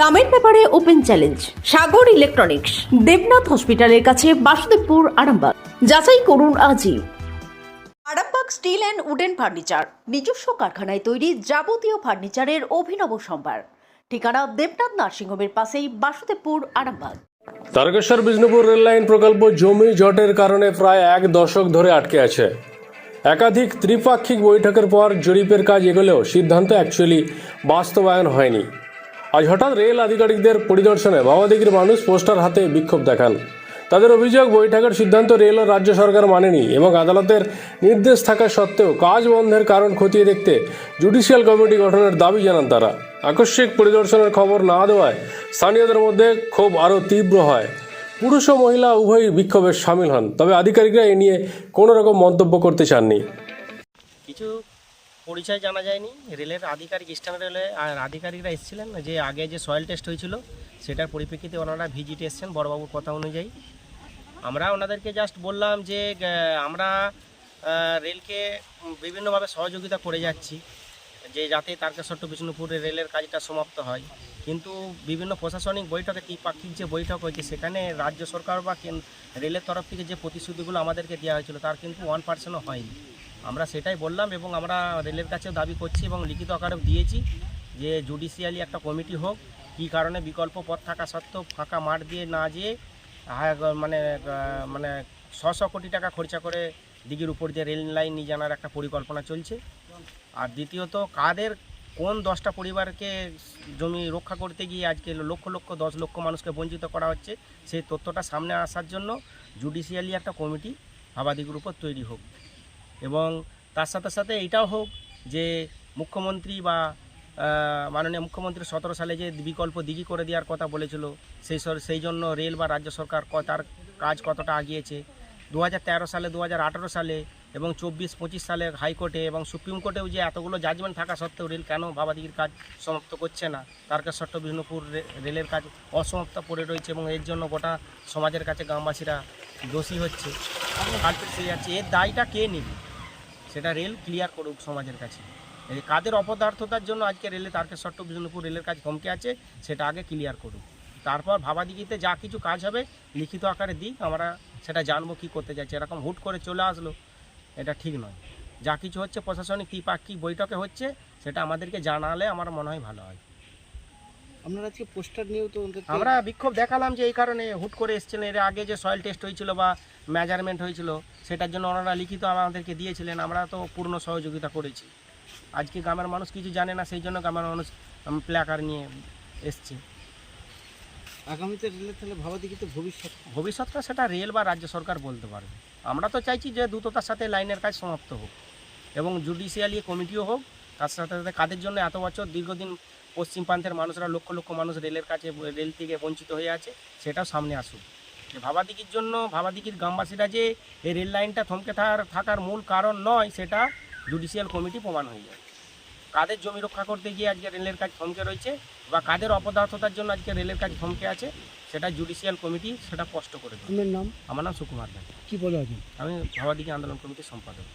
দামের ব্যাপারে open challenge, Sagar electronics, Debnath হসপিটালের কাছে বাসুদেবপুর, আরামবাগ। যাচাই করুন আজই। Arambagh steel and wooden furniture, নিজস্ব কারখানায় তৈরি যাবতীয় ফার্নিচারের অভিনব সম্ভার। ঠিকানা দেবনাথ নার্সিংহোমের পাশেই বাসুদেবপুর, আরামবাগ। তারকেশ্বর বিষ্ণুপুর রেললাইন প্রকল্প জমি জটের কারণে প্রায় এক দশক ধরে আটকে আছে। একাধিক ত্রিপাক্ষিক বৈঠকের পর জরিপের কাজ এগোলেও সিদ্ধান্ত অ্যাকচুয়ালি বাস্তবায়ন হয়নি। আজ হঠাৎ রেল আধিকারিকদের পরিদর্শনে মাওবাদিগির মানুষ পোস্টার হাতে বিক্ষোভ দেখান। তাদের অভিযোগ, বৈঠকের সিদ্ধান্ত রেল ও রাজ্য সরকার মানেনি এবং আদালতের নির্দেশ থাকা সত্ত্বেও কাজ বন্ধের কারণ খতিয়ে দেখতে জুডিশিয়াল কমিটি গঠনের দাবি জানান তারা। আকস্মিক পরিদর্শনের খবর না দেওয়ায় স্থানীয়দের মধ্যে ক্ষোভ আরও তীব্র হয়। পুরুষ ও মহিলা উভয়ই বিক্ষোভে সামিল হন, তবে আধিকারিকরা এ নিয়ে কোনো রকম মন্তব্য করতে চাননি। কিছু পরিচয় জানা যায়নি। রেলের আধিকারিক, ইস্টার্ন রেলে আর আধিকারিকরা এসেছিলেন যে আগে যে সয়েল টেস্ট হয়েছিল, সেটার পরিপ্রেক্ষিতে ওনারা ভিজিট এসছেন বড়বাবুর কথা অনুযায়ী। আমরা ওনাদেরকে জাস্ট বললাম যে আমরা রেলকে বিভিন্নভাবে সহযোগিতা করে যাচ্ছি, যে যাতে তারকেশ্বর টু বিষ্ণুপুরে রেলের কাজটা সমাপ্ত হয়। কিন্তু বিভিন্ন প্রশাসনিক বৈঠকে ত্রিপাক্ষিক যে বৈঠক হয়েছে, সেখানে রাজ্য সরকার বা রেলের তরফ থেকে যে প্রতিশ্রুতিগুলো আমাদেরকে দেওয়া হয়েছিল, তার কিন্তু ওয়ান পার্সেন্টও হয়নি। আমরা সেটাই বললাম এবং আমরা রেলের কাছেও দাবি করছি এবং লিখিত আকারেও দিয়েছি যে জুডিশিয়ালি একটা কমিটি হোক, কী কারণে বিকল্প পথ থাকা সত্ত্বেও ফাঁকা মাঠ দিয়ে না যেয়ে মানে মানে ছশো কোটি টাকা খরচা করে দিঘির উপর দিয়ে রেল লাইন নিয়ে জানার একটা পরিকল্পনা চলছে। আর দ্বিতীয়ত, কাদের কোন দশটা পরিবারকে জমি রক্ষা করতে গিয়ে আজকে লক্ষ লক্ষ, দশ লক্ষ মানুষকে বঞ্চিত করা হচ্ছে, সেই তথ্যটা সামনে আসার জন্য জুডিশিয়ালি একটা কমিটি ভাবাদিগুর উপর তৈরি হোক। এবং তার সাথে সাথে এটাও হোক যে মুখ্যমন্ত্রী বা মাননীয় মুখ্যমন্ত্রী সতেরো সালে যে বিকল্প দিঘি করে দেওয়ার কথা বলেছিল, সেই সেই জন্য রেল বা রাজ্য সরকার তার কাজ কতটা আগিয়েছে। দু সালে দু হাজার আঠেরো সালে এবং চব্বিশ, পঁচিশ সালে হাইকোর্টে এবং সুপ্রিম কোর্টেও যে এতগুলো জাজমেন্ট থাকা সত্ত্বেও রেল কেন বাবাদিগির কাজ সমাপ্ত করছে না তারকেশ্বর বিষ্ণুপুর রেলের কাজ অসমাপ্ত পড়ে রয়েছে এবং এর জন্য গোটা সমাজের কাছে গ্রামবাসীরা দোষী হচ্ছে। যাচ্ছে এর দায়টা কে নেবে? সেটা রেল ক্লিয়ার করুক সমাজের কাছে। এই কাদের অপদার্থতার জন্য আজকে রেলে তারকেশ্বর টু বিষ্ণুপুর রেলের কাজ কমকে আছে, সেটা আগে ক্লিয়ার করুক। তারপর ভাবাদিগিতে যা কিছু কাজ হবে, লিখিত আকারে দিক, আমরা সেটা জানব কী করতে যাচ্ছে। এরকম হুট করে চলে আসলো, এটা ঠিক নয়। যা কিছু হচ্ছে প্রশাসনিক ত্রিপাক্ষিক বৈঠকে হচ্ছে, সেটা আমাদেরকে জানালে আমার মনে হয় ভালো হয়। আপনারা আজকে পোস্টার নিয়েও তো আমরা বিক্ষোভ দেখালাম যে এই কারণে হুট করে এসেছিলেন। এর আগে যে সয়েল টেস্ট হয়েছিল বা মেজারমেন্ট হয়েছিল সেটার জন্য ওনারা লিখিত আমাদেরকে দিয়েছিলেন। আমরা তো পূর্ণ সহযোগিতা করেছি। আজকে গ্রামের মানুষ কিছু জানে না সেই জন্য গ্রামের মানুষ প্ল্যাকার নিয়ে এসছে। আগামীতে রেলের তাহলে ভাবাদিকে তো ভবিষ্যৎ ভবিষ্যৎটা সেটা রেল বা রাজ্য সরকার বলতে পারবে আমরা তো চাইছি যে দ্রুততার সাথে লাইনের কাজ সমাপ্ত হোক এবং জুডিশিয়ালি কমিটিও হোক তার সাথে সাথে কাদের জন্য এত বছর দীর্ঘদিন পশ্চিম প্রান্তের মানুষরা লক্ষ লক্ষ মানুষ রেলের কাছে রেল থেকে বঞ্চিত হয়ে আছে সেটাও সামনে আসুক। ভাবাদিকির জন্য ভাবাদিকির গ্রামবাসীরা যে এই রেল লাইনটা থমকে থাকার থাকার মূল কারণ নয় সেটা জুডিশিয়াল কমিটি প্রমাণ হয়ে যায়। কাদের জমি রক্ষা করতে গিয়ে আজকে রেলের কাজ থমকে রয়েছে বা কাদের অপদার্থতার জন্য আজকে রেলের কাজ থমকে আছে সেটা জুডিশিয়াল কমিটি সেটা স্পষ্ট করে দেবে। নাম? আমার নাম সুকুমার দাস কি বলে আমি ভাবাদিকে আন্দোলন কমিটির সম্পাদক।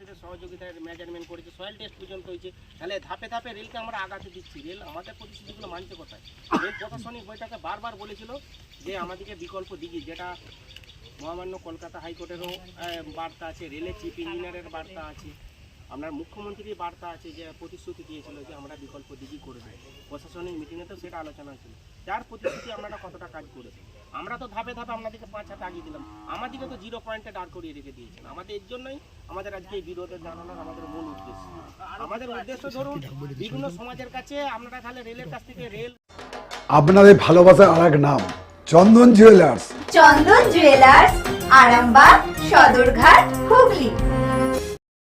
পাশেদের সহযোগিতায় মেজারমেন্ট করেছে সয়েল টেস্ট পর্যন্ত হয়েছে। তাহলে ধাপে ধাপে রেলকে আমরা আগাতে দিচ্ছি। রেল আমাদের প্রতিশ্রুতিগুলো মানছে কোথায়? রেল প্রশাসনিক বৈঠকে বারবার বলেছিল যে আমাদেরকে বিকল্প দিঘি, যেটা মহামান্য কলকাতা হাইকোর্টেরও বার্তা আছে রেলের চিফ ইঞ্জিনিয়ারের বার্তা আছে। আপনার মুখ্যমন্ত্রীর বার্তা আছে যে, প্রতিশ্রুতি দিয়েছিল যে আমরা বিকল্প দিঘি করে দেবো প্রশাসনিক মিটিংয়েতেও সেটা আলোচনা হয়েছিল। যার প্রতিশ্রুতি আপনারা কতটা কাজ করেছেন আমরা তো ধাপে ধাপে আপনাদেরকে পাঁচ হাত আগিয়ে দিলাম। আমাদেরকে তো জিরো পয়েন্টে দাঁড় করিয়ে রেখে দিয়েছেন। আমাদের এর জন্যই আমাদের আজকে এই বিরোধে জানানোর আমাদের মূল উদ্দেশ্য। আমাদের উদ্দেশ্য ধরুন বিভিন্ন সমাজের কাছে আপনারা তাহলে রেলের কাছ থেকে রেল আপনাদের ভালোবাসার আর এক নাম চন্দন জুয়েলার্স চন্দন জুয়েলার্স আরামবাগ সদরঘাট হুগলি।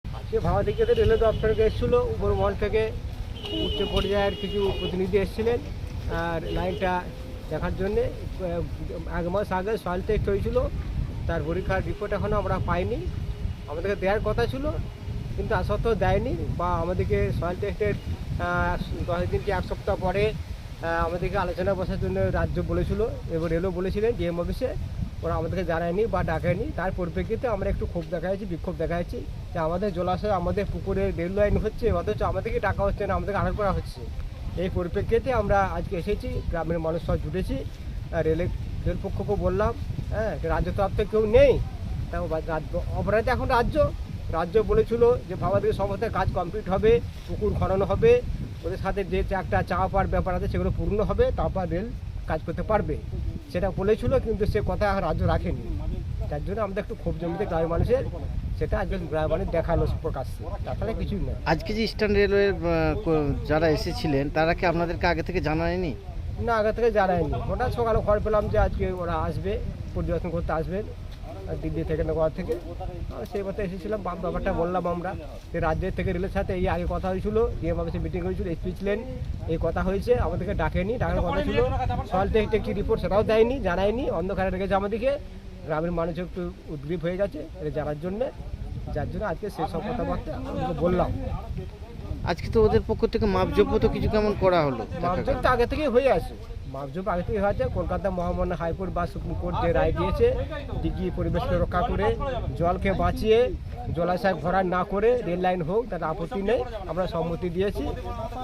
আজকে ভাবা দেখিয়ে রেলওয়ে দপ্তরকে এসেছিল উপর মহল থেকে উচ্চ পর্যায়ের কিছু প্রতিনিধি এসেছিলেন। আর লাইনটা দেখার জন্যে এক মাস আগে সয়েল টেস্ট হয়েছিল, তার পরীক্ষার রিপোর্ট এখনও আমরা পাইনি। আমাদেরকে দেওয়ার কথা ছিল, কিন্তু তা সত্ত্বেও দেয়নি বা আমাদেরকে সয়েল টেস্টের দশ দিন কি এক সপ্তাহ পরে আমাদেরকে আলোচনা বসার জন্য রাজ্য বলেছিল এবং রেলও বলেছিলেন ডিএম অফিসে, ওরা আমাদেরকে জানায়নি বা ডাকেনি। তার পরিপ্রেক্ষিতে আমরা একটু ক্ষোভ দেখাচ্ছি বিক্ষোভ দেখাচ্ছি যে আমাদের জলাশয়, আমাদের পুকুরে রেল লাইন হচ্ছে, অথচ আমাদেরকে টাকা হচ্ছে না, আমাদেরকে আড়াল করা হচ্ছে। এই পরিপ্রেক্ষিতে আমরা আজকে এসেছি, গ্রামের মানুষ সব জুটেছি রেলের রেল পক্ষকেও বললাম হ্যাঁ রাজ্য তরফ থেকে কেউ নেই তা রাজ্য অপরাধ এখন রাজ্য রাজ্য বলেছিল যে ভাবাদের সমস্ত কাজ কমপ্লিট হবে, পুকুর খনন হবে, ওদের সাথে যে একটা পাওয়ার ব্যাপার আছে সেগুলো পূর্ণ হবে, তারপর রেল কাজ করতে পারবে। সেটা বলেছিল, কিন্তু সে কথা রাজ্য রাখেনি। তার জন্য আমাদের একটু ক্ষোভ জমিতে গ্রামের মানুষের। সেটা আজকে গ্রামের মানুষ দেখাল প্রকাশ্যে তাছাড়া কিছুই না আজকে যে ইস্টার্ন ক- যারা এসেছিলেন তারা কি আপনাদেরকে আগে থেকে জানায়নি? না আগে থেকে জানায়নি। হঠাৎ সকালে খবর পেলাম যে আজকে ওরা আসবে পরিদর্শন করতে আসবেন আর দিল্লি থেকে নগর থেকে। সেই মতো এসেছিলাম ব্যাপারটা বললাম আমরা। যে রাজ্যের থেকে রেলের সাথে এই আগে কথা হয়েছিল ডিএম অফিসে মিটিং হয়েছিল এসপি ছিলেন এই কথা হয়েছে আমাদেরকে ডাকেনি ডাকার কথা ছিল। সল থেকে একটি রিপোর্ট সেটাও দেয়নি জানায়নি অন্ধকারে রেখেছে আমাদেরকে। গ্রামের মানুষ একটু উদ্গ্রীব হয়ে গেছে এটা জানার জন্যে। যার জন্য আজকে সেই সব কথাবার্তা আমাদেরকে বললাম। আজকে তো ওদের পক্ষ থেকে মাপযোগ্য তো কিছু কেমন করা হলো? মাপজোপ তো আগে থেকেই হয়ে আছে। মাপজোপ আগে থেকেই হয়েছে কলকাতা মহামান্য হাইকোর্ট বা সুপ্রিম কোর্ট যে রায় দিয়েছে দিঘি পরিবেশকে রক্ষা করে জলকে বাঁচিয়ে জলাশয় ভরাট না করে রেল লাইন হোক তার আপত্তি নেই। আমরা সম্মতি দিয়েছি।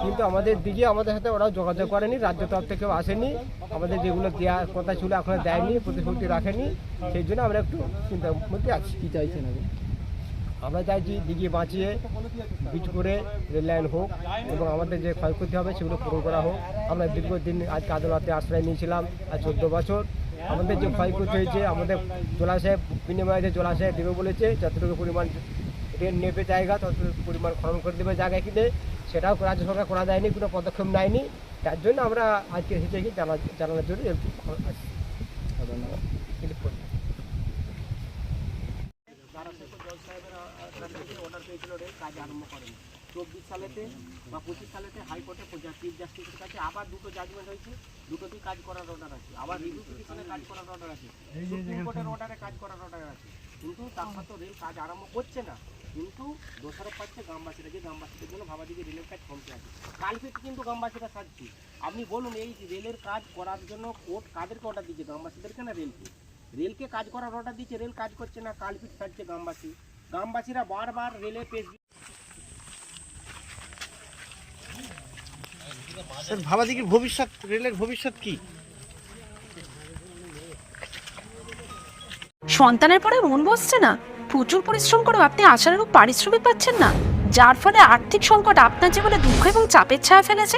কিন্তু আমাদের দিকে আমাদের সাথে ওরাও যোগাযোগ করেনি রাজ্য তরফ থেকেও আসেনি। আমাদের যেগুলো দেওয়ার কথা ছিল এখনও দেয়নি প্রতিশ্রুতি রাখেনি। সেই জন্য আমরা একটু চিন্তার মধ্যে আছি। কী চাইছেন আপনি? আমরা চাইছি দিঘি বাঁচিয়ে বিচ করে রেল লাইন হোক এবং আমাদের যে ক্ষয়ক্ষতি হবে সেগুলো পূরণ করা হোক। আমরা দীর্ঘদিন আজকে আদালতে আশ্রয় নিয়েছিলাম, আর চোদ্দ বছর। আমাদের যে ক্ষয়ক্ষতি হয়েছে, আমাদের জলাশয় বিনিময়ে যে জলাশয় দেবে বলেছে, যতটুকু পরিমাণ রেল নেবে জায়গা, ততটুকু পরিমাণ খনন করে দেবে জায়গায় কিনে, সেটাও রাজ্য সরকার করা যায়নি কোনো পদক্ষেপ নেয়নি। তার জন্য আমরা আজকে এসেছি জানা জানানোর জন্য। অর্ডার পেয়েছিল রেল কাজ আরম্ভ করেনি। চব্বিশ সালেতে বা পঁচিশ সালেতে হাইকোর্টে চিফ জাস্টিসের কাছে আবার দুটো জাজমেন্ট হয়েছে দুটোতেই কাজ করার অর্ডার আছে। আবার রিভিউ পিটিশনে কাজ করার অর্ডার আছে। সুপ্রিম কোর্টের অর্ডারে কাজ করার অর্ডার আছে। কিন্তু রেল কাজ আরম্ভ করছে না। কিন্তু দোষারোপ পাচ্ছে গ্রামবাসীরা যে গ্রামবাসীদের জন্য ভাবাদিকে রেলের কাজ কমতে আছে। কালপিট কিন্তু গ্রামবাসীরা সাজছে। আপনি বলুন এই যে রেলের কাজ করার জন্য কোর্ট কাদেরকে অর্ডার দিচ্ছে? গ্রামবাসীদেরকে না রেলকে রেলকে কাজ করার অর্ডার দিচ্ছে রেল কাজ করছে না কালপিট সাজছে গ্রামবাসী। গ্রামবাসীরা বারবার রেলের পেশ স্যার ভাবাদিকের ভবিষ্যৎ রেলের ভবিষ্যৎ কি? সন্তানের পরে মন বসছে না। প্রচুর পরিশ্রম করেও আপনি আশানুরূপ পারিশ্রমিক পাচ্ছেন না। যার ফলে আর্থিক সংকট আপনার জীবনে দুঃখ এবং চাপের ছায়া ফেলেছে।